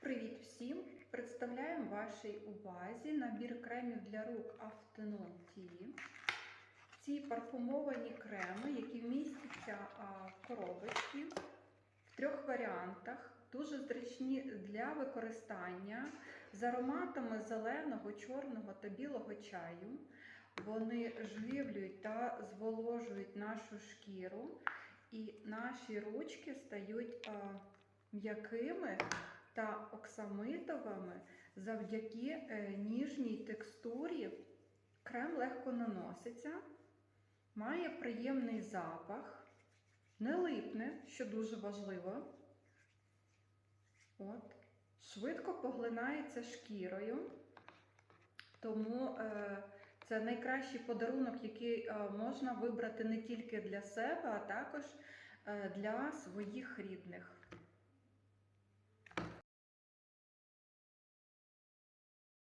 Привіт всім! Представляємо вашій увазі набір кремів для рук Afternoon Tea. Ці парфумовані креми, які вмістяться а, в коробочці в трьох варіантах, дуже зручні для використання з ароматами зеленого, чорного та білого чаю. Вони живлюють та зволожують нашу шкіру, і наші ручки стають м'якими та оксамитовими завдяки е, ніжній текстурі. Крем легко наноситься, має приємний запах, не липне, що дуже важливо. От. Швидко поглинається шкірою, тому е, це найкращий подарунок, який е, можна вибрати не тільки для себе, а також е, для своїх рідних.